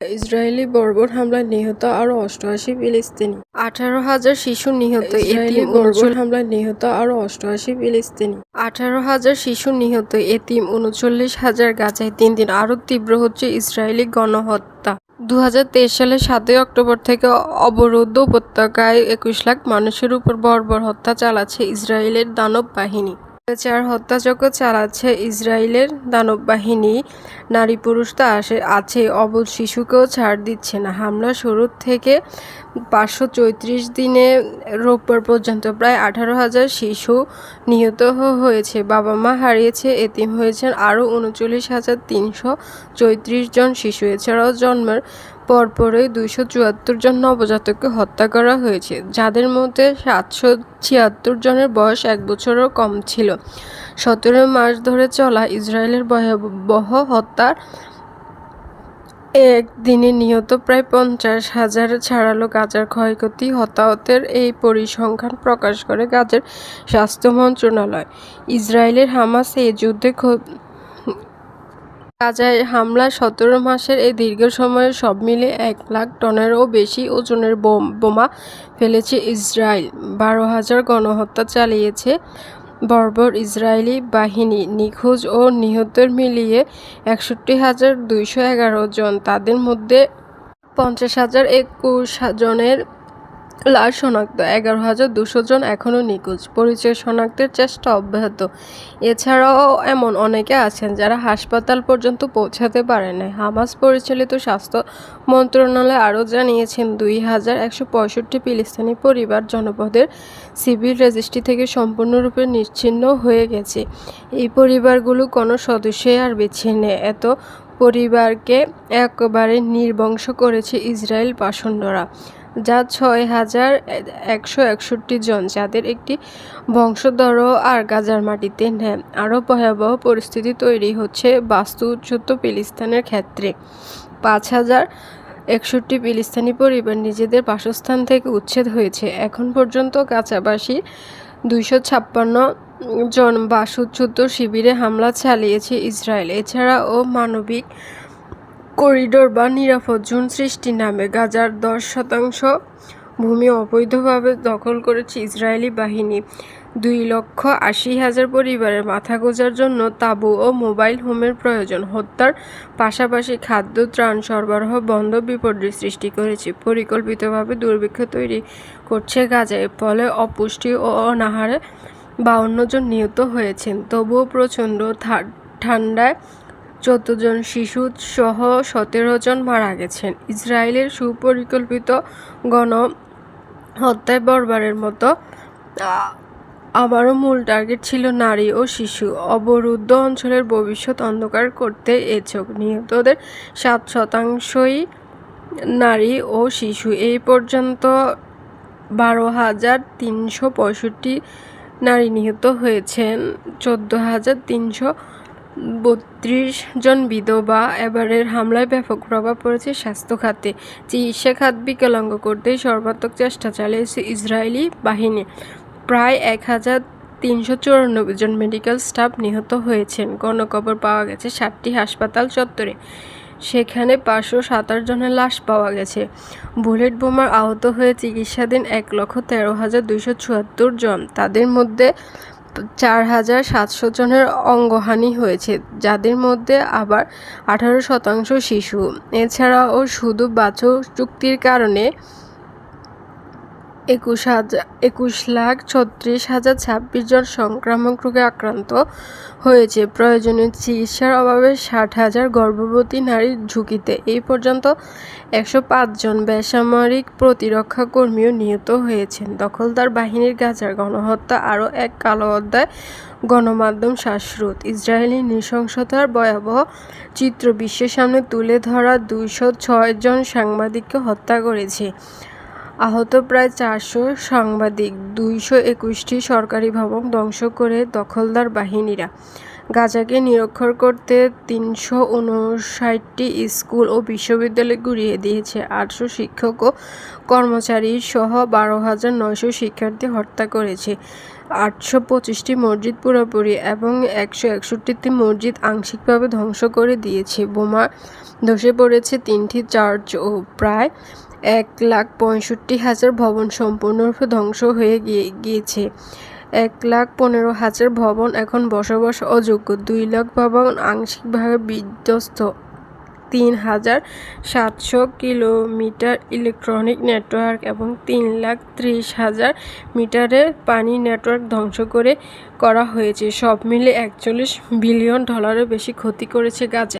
Israeli বর্বর হামলায় নিহত আরও অষ্টআশি ফিলিস্তিনি। আঠারো হাজার শিশু নিহত ইসরায়েলি বর্বর হামলায় নিহত আরও অষ্টআশি ফিলিস্তিনি। আঠারো হাজার শিশু নিহত এতিম উনচল্লিশ হাজার গাজায় তিন দিন আরও তীব্র হচ্ছে ইসরায়েলি গণহত্যা। দু হাজার তেইশ সালের সাতই অক্টোবর থেকে অবরুদ্ধ উপত্যকায় একুশ লাখ মানুষের উপর বর্বর হত্যা চালাচ্ছে ইসরায়েলের দানব বাহিনী। চার হত্যাযজ্ঞ চালাচ্ছে ইসরায়েলের দানব বাহিনী। নারী পুরুষ তো আসে, আছে। অবল শিশুকেও ছাড় দিচ্ছে না। হামলা শুরুর থেকে পাঁচশো চৌত্রিশ দিনে রোববার পর্যন্ত প্রায় আঠারো হাজার শিশু নিহত হয়েছে। বাবা মা হারিয়েছে, এতিম হয়েছেন আরও উনচল্লিশ হাজার তিনশো চৌত্রিশ জন শিশু। এছাড়াও জন্মের পরপরই দুইশো চুয়াত্তর জন নবজাতককে হত্যা করা হয়েছে। যাদের মধ্যে সাতশো ছিয়াত্তর জনের বয়স এক বছরও কম ছিল। সতেরো মাস ধরে চলা ইসরায়েলের ভয়াবহ হত্যার একদিনে নিহত প্রায় পঞ্চাশ হাজার ছাড়ালো গাজার ক্ষয়ক্ষতি। হতাহতের এই পরিসংখ্যান প্রকাশ করে গাজার স্বাস্থ্য মন্ত্রণালয়। ইসরায়েলের হামাস এই যুদ্ধে গাজায় হামলা সতেরো মাসের এই দীর্ঘ সময়ে সব মিলে এক লাখ টনেরও বেশি ওজনের বোম বোমা ফেলেছে ইসরায়েল। বারো হাজার গণহত্যা চালিয়েছে বর্বর ইসরায়েলি বাহিনী নিখোঁজ ও নিহতের মিলিয়ে একষট্টি হাজার দুইশো এগারো জন, তাদের মধ্যে পঞ্চাশ হাজার একুশ জনের লাশ শনাক্ত। এগারো হাজার দুশো জন এখনও নিখোঁজ। পরিচয় শনাক্তের চেষ্টা অব্যাহত। এছাড়াও এমন অনেকে আছেন যারা হাসপাতাল পর্যন্ত পৌঁছাতে পারে নাই। হামাস পরিচালিত স্বাস্থ্য মন্ত্রণালয় আরও জানিয়েছেন, দুই হাজার একশো পঁয়ষট্টি ফিলিস্তিনি পরিবার জনপদের সিভিল রেজিস্ট্রি থেকে সম্পূর্ণরূপে নিশ্চিহ্ন হয়ে গেছে। এই পরিবারগুলো কোনো সদস্যই আর বেছে নেয়। এত পরিবারকে একেবারে নির্বংশ করেছে ইসরায়েল পাষণ্ডরা যা ছয় হাজার একশো একষট্টি জন, যাদের একটি বংশধরও আর গাজার মাটিতে নেয় আরও ভয়াবহ পরিস্থিতি তৈরি হচ্ছে বাস্তুচ্যুত ফিলিস্তিনের ক্ষেত্রে। পাঁচ হাজার একষট্টি ফিলিস্তিনি পরিবার নিজেদের বাসস্থান থেকে উচ্ছেদ হয়েছে। এখন পর্যন্ত কাছাবাসী দুইশো ছাপ্পান্ন জন বাসুচ্যুত শিবিরে হামলা চালিয়েছে ইসরায়েল। এছাড়াও মানবিক করিডোর বা নিরাপদ জোন সৃষ্টির নামে গাজার দশ শতাংশ ভূমি অবৈধভাবে দখল করেছে ইসরায়েলি বাহিনী। দুই লক্ষ আশি হাজার পরিবারের মাথা গোজার জন্য তাঁবু ও মোবাইল হোমের প্রয়োজন। হত্যার পাশাপাশি খাদ্য, ত্রাণ সরবরাহ বন্ধ বিপর্যয় সৃষ্টি করেছে। পরিকল্পিতভাবে দুর্ভিক্ষ তৈরি করছে গাজায়, ফলে অপুষ্টি ও অনাহারে বাউন্ন জন নিহত হয়েছেন। তবুও প্রচণ্ড ঠান্ডায় চোদ্দ জন শিশু সহ সতেরো জন মারা গেছেন। ইসরায়েলের সুপরিকল্পিত গণ হত্যায় বর্বরের মতো আবারও মূল টার্গেট ছিল নারী ও শিশু। অবরুদ্ধ অঞ্চলের ভবিষ্যৎ অন্ধকার করতে এচোখ নিহতদের সাত শতাংশই নারী ও শিশু। এই পর্যন্ত বারো হাজার তিনশো পঁয়ষট্টি নারী নিহত হয়েছেন, চোদ্দ হাজার তিনশো বত্রিশ জন বিধবা এবারের হামলায় ব্যাপক প্রভাব পড়েছে স্বাস্থ্য খাতে। চিকিৎসা খাত বিকলাঙ্গ করতেই সর্বাত্মক চেষ্টা চালিয়েছে ইসরায়েলি বাহিনী। প্রায় এক হাজার তিনশো চুরানব্বই জন মেডিকেল স্টাফ নিহত হয়েছেন। গণকবর পাওয়া গেছে সাতটি হাসপাতাল চত্বরে। সেখানে পাঁচশো সাতাশ জনের লাশ পাওয়া গেছে। বুলেট বোমার আহত হয়ে চিকিৎসাধীন এক লক্ষ তেরো হাজার দুইশো চুয়াত্তর জন। তাদের মধ্যে চার হাজার সাতশো জনের অঙ্গহানি হয়েছে, যাদের মধ্যে আবার আঠারো শতাংশ শিশু। এছাড়াও শুধু বাছুর চুক্তির কারণে একুশ হাজার একুশ লাখ ছত্রিশ হাজার ছাব্বিশ জন সংক্রামক রোগে আক্রান্ত হয়েছে। প্রয়োজনীয় চিকিৎসার অভাবে ষাট হাজার গর্ভবতী নারীর ঝুঁকিতে এই পর্যন্ত একশো পাঁচ জন বেসামরিক প্রতিরক্ষা কর্মীও নিহত হয়েছেন। দখলদার বাহিনীর গাজার গণহত্যা আরও এক কালো অধ্যায় গণমাধ্যম শ্বাসরোধ। ইসরায়েলি নৃশংসতার ভয়াবহ চিত্র বিশ্বের সামনে তুলে ধরা দুইশো ছয় জন সাংবাদিককে হত্যা করেছে। আহত প্রায় চারশো সাংবাদিক, দুইশো একুশটি সরকারি ভবন ধ্বংস করে দখলদার বাহিনীরা। গাজাকে নিরক্ষর করতে তিনশো উনষাটটি স্কুল ও বিশ্ববিদ্যালয় গুড়িয়ে দিয়েছে। আটশো শিক্ষক ও কর্মচারী সহ বারো হাজার নয়শো শিক্ষার্থী হত্যা করেছে। আটশো পঁচিশটি মসজিদ পুরোপুরি এবং একশো একষট্টিটি মসজিদ আংশিকভাবে ধ্বংস করে দিয়েছে। বোমা ধসে পড়েছে তিনটি চার্চ ও প্রায় এক লাখ পঁয়ষট্টি হাজার ভবন সম্পূর্ণরূপে ধ্বংস হয়ে গিয়ে, গিয়েছে। এক লাখ পনেরো হাজার ভবন এখন বসবাস অযোগ্য। দুই লাখ ভবন আংশিকভাবে বিধ্বস্ত। তিন হাজার সাতশো কিলোমিটার ইলেকট্রনিক নেটওয়ার্ক এবং তিন লাখ ত্রিশ হাজার মিটারের পানি নেটওয়ার্ক ধ্বংস করে করা হয়েছে। সব মিলে একচল্লিশ বিলিয়ন ডলারের বেশি ক্ষতি করেছে গাজা।